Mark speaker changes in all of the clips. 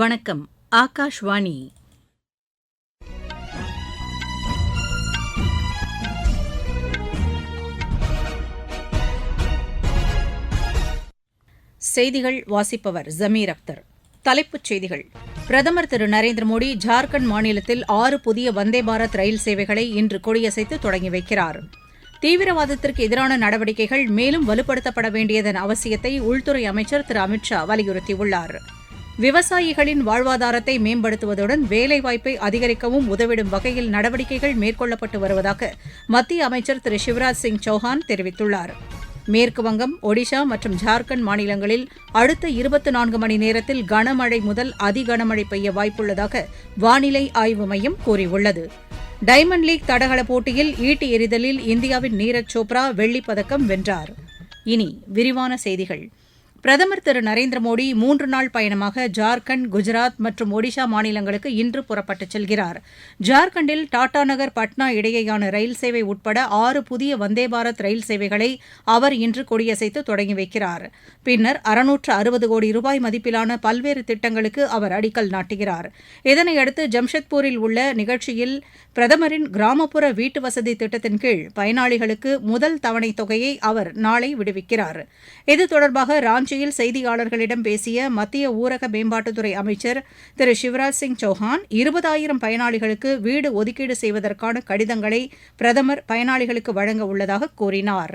Speaker 1: வணக்கம் ஆகாஷ்வாணி செய்திகள் வாசிப்பவர் ஜமீர் அக்தர் தலைப்புச் செய்திகள் பிரதமர் திரு நரேந்திர மோடி ஜார்க்கண்ட் மாநிலத்தில் ஆறு புதிய வந்தே பாரத் ரயில் சேவைகளை இன்று கொடியசைத்து தொடங்கி வைக்கிறார் தீவிரவாதத்திற்கு எதிரான நடவடிக்கைகள் மேலும் வலுப்படுத்தப்பட வேண்டியதன் அவசியத்தை உள்துறை அமைச்சர் திரு அமித் ஷா வலியுறுத்தியுள்ளாா் விவசாயிகளின் வாழ்வாதாரத்தை மேம்படுத்துவதுடன் வேலைவாய்ப்பை அதிகரிக்கவும் உதவிடும் வகையில் நடவடிக்கைகள் மேற்கொள்ளப்பட்டு வருவதாக மத்திய அமைச்சர் திரு சிவராஜ் சிங் சௌஹான் தெரிவித்துள்ளார் மேற்குவங்கம் ஒடிஷா மற்றும் ஜார்க்கண்ட் மாநிலங்களில் அடுத்த இருபத்தி நான்கு மணி நேரத்தில் கனமழை முதல் அதிகனமழை பெய்ய வாய்ப்புள்ளதாக வானிலை ஆய்வு மையம் கூறியுள்ளது டைமண்ட் லீக் தடகள போட்டியில் ஈட்டி எறிதலில் இந்தியாவின் நீரஜ் சோப்ரா வெள்ளிப்பதக்கம் வென்றார் இனி விரிவான செய்திகள் பிரதமர் திரு நரேந்திர மோடி மூன்று நாள் பயணமாக ஜார்க்கண்ட் குஜராத் மற்றும் ஒடிஷா மாநிலங்களுக்கு இன்று புறப்பட்டுச் செல்கிறார் ஜார்க்கண்டில் டாடா நகர் பட்னா இடையேயான ரயில் சேவை உட்பட ஆறு புதிய வந்தே பாரத் ரயில் சேவைகளை அவர் இன்று கொடியசைத்து தொடங்கி வைக்கிறார் பின்னர் அறுநூற்று அறுபது கோடி ரூபாய் மதிப்பிலான பல்வேறு திட்டங்களுக்கு அவர் அடிக்கல் நாட்டுகிறார் இதனையடுத்து ஜம்ஷெட்பூரில் உள்ள நிகழ்ச்சியில் பிரதமரின் கிராமப்புற வீட்டு வசதி திட்டத்தின் கீழ் பயனாளிகளுக்கு முதல் தவணை தொகையை அவர் நாளை விடுவிக்கிறார் இது தொடர்பாக ராஞ்சி திருச்சியில் செய்தியாளர்களிடம் பேசிய மத்திய ஊரக மேம்பாட்டுத்துறை அமைச்சர் திரு சிவராஜ் சிங் சௌஹான் இருபதாயிரம் பயனாளிகளுக்கு வீடு ஒதுக்கீடு செய்வதற்கான கடிதங்களை பிரதமர் பயனாளிகளுக்கு வழங்க உள்ளதாக கூறினார்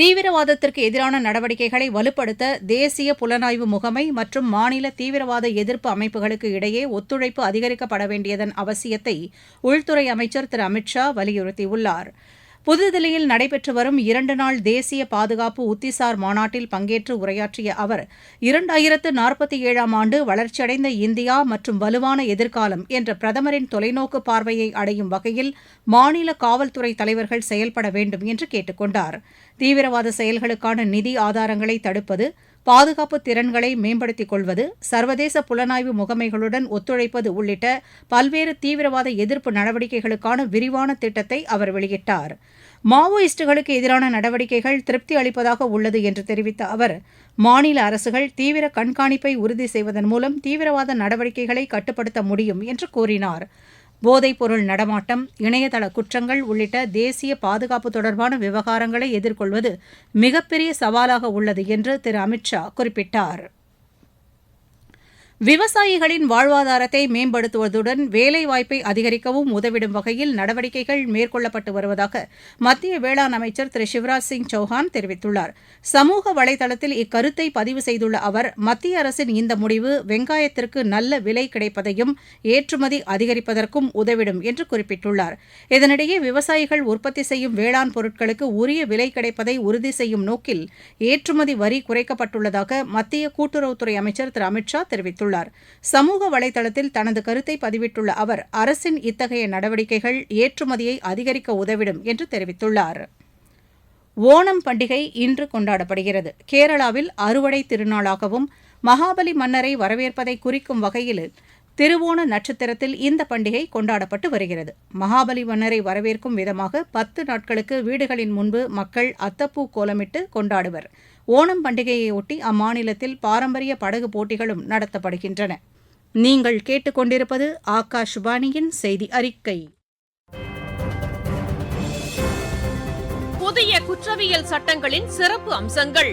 Speaker 1: தீவிரவாதத்திற்கு எதிரான நடவடிக்கைகளை வலுப்படுத்த தேசிய புலனாய்வு முகமை மற்றும் மாநில தீவிரவாத எதிர்ப்பு அமைப்புகளுக்கு இடையே ஒத்துழைப்பு அதிகரிக்கப்பட வேண்டியதன் அவசியத்தை உள்துறை அமைச்சர் திரு அமித் ஷா வலியுறுத்தியுள்ளாா் புதுதில்லியில் நடைபெற்று வரும் இரண்டு நாள் தேசிய பாதுகாப்பு உத்திசார் மாநாட்டில் பங்கேற்று உரையாற்றிய அவர் இரண்டாயிரத்து நாற்பத்தி ஏழாம் ஆண்டு வளர்ச்சியடைந்த இந்தியா மற்றும் வலுவான எதிர்காலம் என்ற பிரதமரின் தொலைநோக்கு பார்வையை அடையும் வகையில் மாநில காவல்துறை தலைவர்கள் செயல்பட வேண்டும் என்று கேட்டுக் கொண்டார் தீவிரவாத செயல்களுக்கான நிதி ஆதாரங்களை தடுப்பது பாதுகாப்பு திறன்களை மேம்படுத்திக் கொள்வது சர்வதேச புலனாய்வு முகமைகளுடன் ஒத்துழைப்பது உள்ளிட்ட பல்வேறு தீவிரவாத எதிர்ப்பு நடவடிக்கைகளுக்கான விரிவான திட்டத்தை அவர் வெளியிட்டார் மாவோயிஸ்டுகளுக்கு எதிரான நடவடிக்கைகள் திருப்தி அளிப்பதாக உள்ளது என்று தெரிவித்த அவர் மாநில அரசுகள் தீவிர கண்காணிப்பை உறுதி செய்வதன் மூலம் தீவிரவாத நடவடிக்கைகளை கட்டுப்படுத்த முடியும் என்று கூறினாா் போதைப்பொருள் நடமாட்டம் இணையதள குற்றங்கள் உள்ளிட்ட தேசிய பாதுகாப்பு தொடர்பான விவகாரங்களை எதிர்கொள்வது மிகப்பெரிய சவாலாக உள்ளது என்று திரு அமித் ஷா குறிப்பிட்டாா் விவசாயிகளின் வாழ்வாதாரத்தை மேம்படுத்துவதுடன் வேலைவாய்ப்பை அதிகரிக்கவும் உதவிடும் வகையில் நடவடிக்கைகள் மேற்கொள்ளப்பட்டு வருவதாக மத்திய வேளாண் அமைச்சர் திரு சிவராஜ் சிங் சௌஹான் தெரிவித்துள்ளார் சமூக வலைதளத்தில் இக்கருத்தை பதிவு செய்துள்ள அவர் மத்திய அரசின் இந்த முடிவு வெங்காயத்திற்கு நல்ல விலை கிடைப்பதையும் ஏற்றுமதி அதிகரிப்பதற்கும் உதவிடும் என்று குறிப்பிட்டுள்ளார் இதனிடையே விவசாயிகள் உற்பத்தி செய்யும் வேளாண் பொருட்களுக்கு உரிய விலை கிடைப்பதை உறுதி செய்யும் நோக்கில் ஏற்றுமதி வரி குறைக்கப்பட்டுள்ளதாக மத்திய கூட்டுறவுத்துறை அமைச்சர் திரு அமித் ஷா தெரிவித்துள்ளார் கூறியுள்ளார் சமூக வலைதளத்தில் தனது கருத்தை பதிவிட்டுள்ள அவர் அரசின் இத்தகைய நடவடிக்கைகள் ஏற்றுமதியை அதிகரிக்க உதவிடும் என்று தெரிவித்துள்ளார் ஓணம் பண்டிகை இன்று கொண்டாடப்படுகிறது கேரளாவில் அறுவடை திருநாளாகவும் மகாபலி மன்னரை வரவேற்பதை குறிக்கும் வகையில் திருவோண நட்சத்திரத்தில் இந்த பண்டிகை கொண்டாடப்பட்டு வருகிறது மகாபலிவண்ணரை வரவேற்கும் விதமாக பத்து நாட்களுக்கு வீடுகளின் முன்பு மக்கள் அத்தப்பூ கோலமிட்டு கொண்டாடுவர் ஓணம் பண்டிகையை ஒட்டி அம்மாநிலத்தில் பாரம்பரிய படகு போட்டிகளும் நடத்தப்படுகின்றன நீங்கள் கேட்டுக்கொண்டிருப்பது ஆகாஷ்வாணியின் செய்தி அறிக்கை புதிய குற்றவியல் சட்டங்களின் சிறப்பு அம்சங்கள்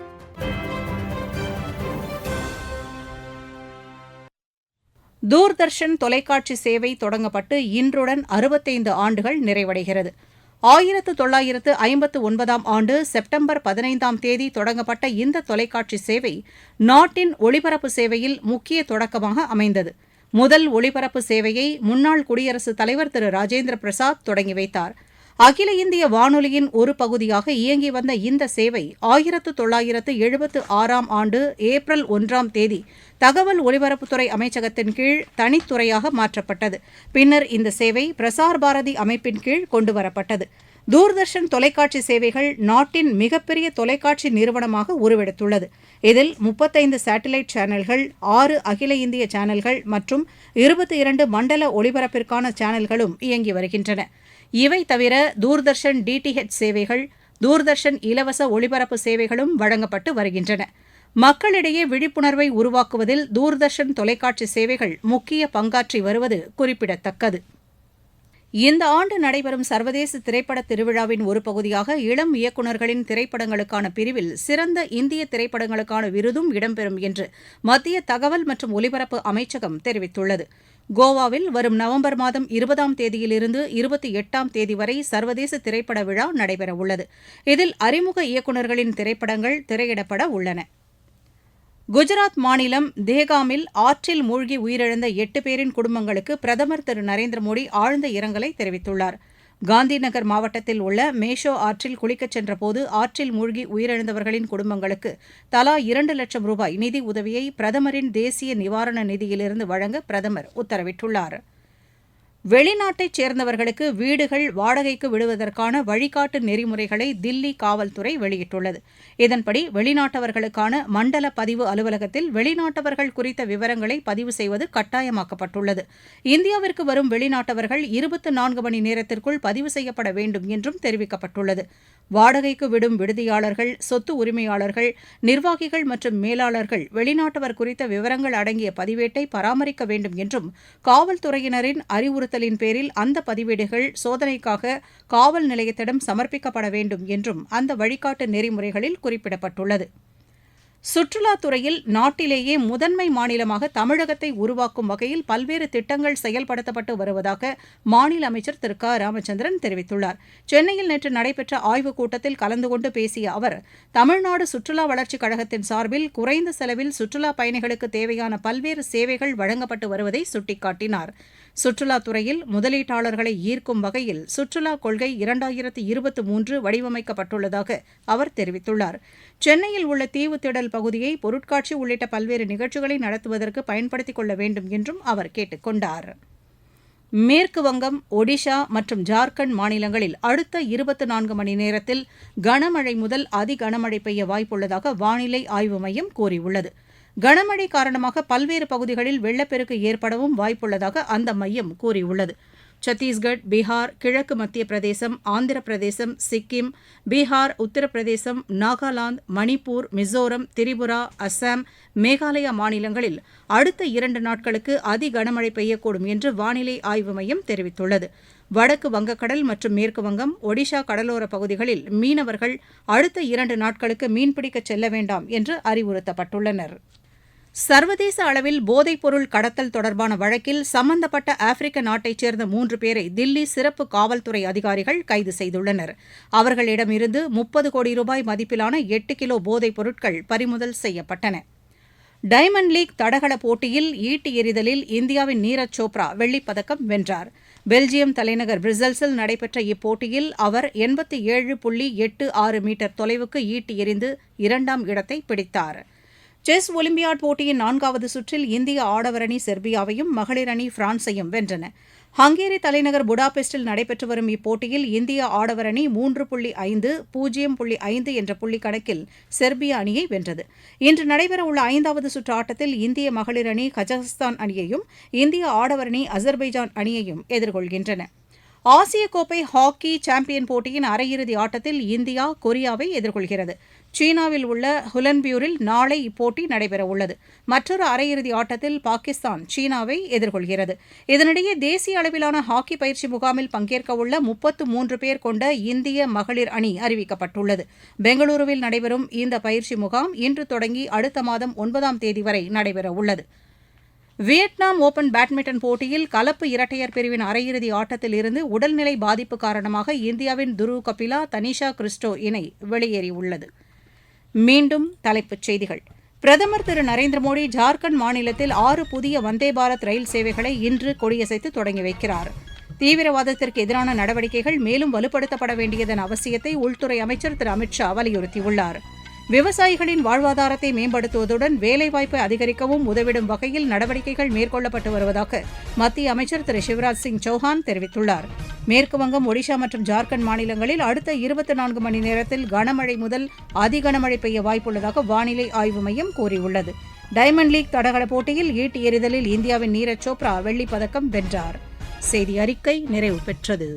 Speaker 1: தூர்தர்ஷன் தொலைக்காட்சி சேவை தொடங்கப்பட்டு இன்றுடன் அறுபத்தைந்து ஆண்டுகள் நிறைவடைகிறது ஆயிரத்து தொள்ளாயிரத்து ஐம்பத்து ஒன்பதாம் ஆண்டு செப்டம்பர் பதினைந்தாம் தேதி தொடங்கப்பட்ட இந்த தொலைக்காட்சி சேவை நாட்டின் ஒளிபரப்பு சேவையில் முக்கிய தொடக்கமாக அமைந்தது முதல் ஒளிபரப்பு சேவையை முன்னாள் குடியரசுத் தலைவர் திரு ராஜேந்திர பிரசாத் தொடங்கி வைத்தாா் அகில இந்திய வானொலியின் ஒரு பகுதியாக இயங்கி வந்த இந்த சேவை ஆயிரத்து தொள்ளாயிரத்து எழுபத்து ஆறாம் ஆண்டு ஏப்ரல் ஒன்றாம் தேதி தகவல் ஒலிபரப்புத்துறை அமைச்சகத்தின் கீழ் தனித்துறையாக மாற்றப்பட்டது பின்னர் இந்த சேவை பிரசார் பாரதி அமைப்பின் கீழ் கொண்டுவரப்பட்டது தூர்தர்ஷன் தொலைக்காட்சி சேவைகள் நாட்டின் மிகப்பெரிய தொலைக்காட்சி நிறுவனமாக உருவெடுத்துள்ளது இதில் முப்பத்தைந்து சேட்டலைட் சேனல்கள் ஆறு அகில இந்திய சேனல்கள் மற்றும் இருபத்தி இரண்டு மண்டல ஒலிபரப்பிற்கான சேனல்களும் இயங்கி வருகின்றன இவை தவிர தூர்தர்ஷன் டிடிஹெச் சேவைகள் தூர்தர்ஷன் இலவச ஒளிபரப்பு சேவைகளும் வழங்கப்பட்டு வருகின்றன மக்களிடையே விழிப்புணர்வை உருவாக்குவதில் தூர்தர்ஷன் தொலைக்காட்சி சேவைகள் முக்கிய பங்காற்றி வருவது குறிப்பிடத்தக்கது இந்த ஆண்டு நடைபெறும் சர்வதேச திரைப்பட திருவிழாவின் ஒரு பகுதியாக இளம் இயக்குநர்களின் திரைப்படங்களுக்கான பிரிவில் சிறந்த இந்திய திரைப்படங்களுக்கான விருதும் இடம்பெறும் என்று மத்திய தகவல் மற்றும் ஒலிபரப்பு அமைச்சகம் தெரிவித்துள்ளது கோவாவில் வரும் நவம்பர் மாதம் இருபதாம் தேதியிலிருந்து இருபத்தி எட்டாம் தேதி வரை சர்வதேச திரைப்பட விழா நடைபெறவுள்ளது இதில் அறிமுக இயக்குநர்களின் திரைப்படங்கள் திரையிடப்பட உள்ளன குஜராத் மாநிலம் தேகாமில் ஆற்றில் மூழ்கி உயிரிழந்த எட்டு பேரின் குடும்பங்களுக்கு பிரதமர் திரு நரேந்திர மோடி ஆழ்ந்த இரங்கலை தெரிவித்துள்ளாா் காந்திநகர் மாவட்டத்தில் உள்ள மேஷோ ஆற்றில் குளிக்கச் சென்றபோது ஆற்றில் மூழ்கி உயிரிழந்தவர்களின் குடும்பங்களுக்கு தலா இரண்டு லட்சம் ரூபாய் நிதி உதவியை பிரதமரின் தேசிய நிவாரண நிதியிலிருந்து வழங்க பிரதமர் உத்தரவிட்டுள்ளாா் வெளிநாட்டைச் சேர்ந்தவர்களுக்கு வீடுகள் வாடகைக்கு விடுவதற்கான வழிகாட்டு நெறிமுறைகளை தில்லி காவல்துறை வெளியிட்டுள்ளது இதன்படி வெளிநாட்டவர்களுக்கான மண்டல பதிவு அலுவலகத்தில் வெளிநாட்டவர்கள் குறித்த விவரங்களை பதிவு செய்வது கட்டாயமாக்கப்பட்டுள்ளது இந்தியாவிற்கு வரும் வெளிநாட்டவர்கள் இருபத்தி நான்கு மணி நேரத்திற்குள் பதிவு செய்யப்பட வேண்டும் என்றும் தெரிவிக்கப்பட்டுள்ளது வாடகைக்கு விடும் விடுதியாளர்கள் சொத்து உரிமையாளர்கள் நிர்வாகிகள் மற்றும் மேலாளர்கள் வெளிநாட்டவர் குறித்த விவரங்கள் அடங்கிய பதிவேட்டை பராமரிக்க வேண்டும் என்றும் காவல்துறையினரின் அறிவுறுத்தலின் பேரில் அந்த பதிவேடுகள் சோதனைக்காக காவல் நிலையத்திடம் சமர்ப்பிக்கப்பட வேண்டும் என்றும் அந்த வழிகாட்டு நெறிமுறைகளில் குறிப்பிடப்பட்டுள்ளது சுற்றுலாத்துறையில் நாட்டிலேயே முதன்மை மாநிலமாக தமிழகத்தை உருவாக்கும் வகையில் பல்வேறு திட்டங்கள் செயல்படுத்தப்பட்டு வருவதாக மாநில அமைச்சர் திரு க ராமச்சந்திரன் தெரிவித்துள்ளார் சென்னையில் நேற்று நடைபெற்ற ஆய்வுக் கூட்டத்தில் கலந்து கொண்டு பேசிய அவர் தமிழ்நாடு சுற்றுலா வளர்ச்சிக் கழகத்தின் சார்பில் குறைந்த செலவில் சுற்றுலா பயணிகளுக்கு தேவையான பல்வேறு சேவைகள் வழங்கப்பட்டு வருவதை சுட்டிக்காட்டினார் சுற்றுலாத்துறையில் முதலீட்டாளர்களை ஈர்க்கும் வகையில் சுற்றுலா கொள்கை இரண்டாயிரத்து இருபத்தி மூன்று வடிவமைக்கப்பட்டுள்ளதாக அவர் தெரிவித்துள்ளார் சென்னையில் உள்ள தீவுத்திடல் பகுதியை பொருட்காட்சி உள்ளிட்ட பல்வேறு நிகழ்ச்சிகளை நடத்துவதற்கு பயன்படுத்திக் கொள்ள வேண்டும் என்றும் அவர் கேட்டுக் கொண்டார் மேற்கு வங்கம் ஒடிஷா மற்றும் ஜார்க்கண்ட் மாநிலங்களில் அடுத்த இருபத்தி நான்கு மணி நேரத்தில் கனமழை முதல் அதி கனமழை பெய்ய வாய்ப்புள்ளதாக வானிலை ஆய்வு மையம் கூறியுள்ளது கனமழை காரணமாக பல்வேறு பகுதிகளில் வெள்ளப்பெருக்கு ஏற்படவும் வாய்ப்புள்ளதாக அந்த மையம் கூறியுள்ளது சத்தீஸ்கட் பீகார் கிழக்கு மத்திய பிரதேசம் ஆந்திர பிரதேசம் சிக்கிம் பீகார் உத்தரப்பிரதேசம் நாகாலாந்து மணிப்பூர் மிசோரம் திரிபுரா அஸ்ஸாம் மேகாலயா மாநிலங்களில் அடுத்த இரண்டு நாட்களுக்கு அதி கனமழை பெய்யக்கூடும் என்று வானிலை ஆய்வு மையம் தெரிவித்துள்ளது வடக்கு வங்கக்கடல் மற்றும் மேற்கு வங்கம் ஒடிஷா கடலோர பகுதிகளில் மீனவர்கள் அடுத்த இரண்டு நாட்களுக்கு மீன்பிடிக்கச் செல்ல வேண்டாம் என்று அறிவுறுத்தப்பட்டுள்ளனா் சர்வதேச அளவில் போதைப்பொருள் கடத்தல் தொடர்பான வழக்கில் சம்பந்தப்பட்ட ஆப்பிரிக்க நாட்டைச் சேர்ந்த மூன்று பேரை தில்லி சிறப்பு காவல்துறை அதிகாரிகள் கைது செய்துள்ளனர் அவர்களிடமிருந்து முப்பது கோடி ரூபாய் மதிப்பிலான எட்டு கிலோ போதைப் பொருட்கள் பறிமுதல் செய்யப்பட்டன டைமண்ட் லீக் தடகள போட்டியில் ஈட்டி எறிதலில் இந்தியாவின் நீரஜ் சோப்ரா வெள்ளிப்பதக்கம் வென்றார் பெல்ஜியம் தலைநகர் பிரிசல்ஸில் நடைபெற்ற இப்போட்டியில் அவர் எண்பத்தி ஏழு புள்ளி எட்டு ஆறு மீட்டர் தொலைவுக்கு ஈட்டி எறிந்து இரண்டாம் இடத்தை பிடித்தாா் செஸ் ஒலிம்பியாட் போட்டியின் நான்காவது சுற்றில் இந்திய ஆடவர் அணி செர்பியாவையும் மகளிர் அணி பிரான்ஸையும் வென்றன ஹங்கேரி தலைநகர் புடாபெஸ்டில் நடைபெற்று வரும் இப்போட்டியில் இந்திய ஆடவர் அணி மூன்று புள்ளி ஐந்து பூஜ்ஜியம் புள்ளி ஐந்து என்ற புள்ளி கணக்கில் செர்பிய அணியை வென்றது இன்று நடைபெறவுள்ள ஐந்தாவது சுற்று ஆட்டத்தில் இந்திய மகளிர் அணி கஜகஸ்தான் அணியையும் இந்திய ஆடவர் அணி அசர்பைஜான் அணியையும் எதிர்கொள்கின்றன ஆசிய கோப்பை ஹாக்கி சாம்பியன் போட்டியின் அரையிறுதி ஆட்டத்தில் இந்தியா கொரியாவை எதிர்கொள்கிறது சீனாவில் உள்ள ஹுலன்பியூரில் நாளை இப்போட்டி நடைபெறவுள்ளது மற்றொரு அரையிறுதி ஆட்டத்தில் பாகிஸ்தான் சீனாவை எதிர்கொள்கிறது இதனிடையே தேசிய அளவிலான ஹாக்கி பயிற்சி முகாமில் பங்கேற்கவுள்ள முப்பத்து மூன்று பேர் கொண்ட இந்திய மகளிர் அணி அறிவிக்கப்பட்டுள்ளது பெங்களூருவில் நடைபெறும் இந்த பயிற்சி முகாம் இன்று தொடங்கி அடுத்த மாதம் ஒன்பதாம் தேதி வரை நடைபெறவுள்ளது வியட்நாம் ஒபன் பேட்மிண்டன் போட்டியில் கலப்பு இரட்டையர் பிரிவின் அரையிறுதி ஆட்டத்தில் இருந்து உடல்நிலை பாதிப்பு காரணமாக இந்தியாவின் துரு கபிலா தனிஷா கிறிஸ்டோ இணை வெளியேறியுள்ளது மீண்டும் தலைப்புச் செய்திகள் பிரதமர் திரு நரேந்திர மோடி ஜார்க்கண்ட் மாநிலத்தில் ஆறு புதிய வந்தே பாரத் ரயில் சேவைகளை இன்று கொடியசைத்து தொடங்கி வைக்கிறார் தீவிரவாதத்திற்கு எதிரான நடவடிக்கைகள் மேலும் வலுப்படுத்தப்பட வேண்டியதன் அவசியத்தை உள்துறை அமைச்சர் திரு அமித் ஷா வலியுறுத்தியுள்ளாா் விவசாயிகளின் வாழ்வாதாரத்தை மேம்படுத்துவதுடன் வேலைவாய்ப்பை அதிகரிக்கவும் உதவிடும் வகையில் நடவடிக்கைகள் மேற்கொள்ளப்பட்டு வருவதாக மத்திய அமைச்சர் திரு சிவராஜ் சிங் சௌஹான் தெரிவித்துள்ளார் மேற்குவங்கம் ஒடிஷா மற்றும் ஜார்க்கண்ட் மாநிலங்களில் அடுத்த இருபத்தி நான்கு மணி நேரத்தில் கனமழை முதல் அதிகனமழை பெய்ய வாய்ப்புள்ளதாக வானிலை ஆய்வு மையம் கூறியுள்ளது டைமண்ட் லீக் தடகள போட்டியில் ஈட்டு எறிதலில் இந்தியாவின் நீரஜ் சோப்ரா வெள்ளிப் பதக்கம் வென்றார் செய்தி அறிக்கை நிறைவு பெற்றது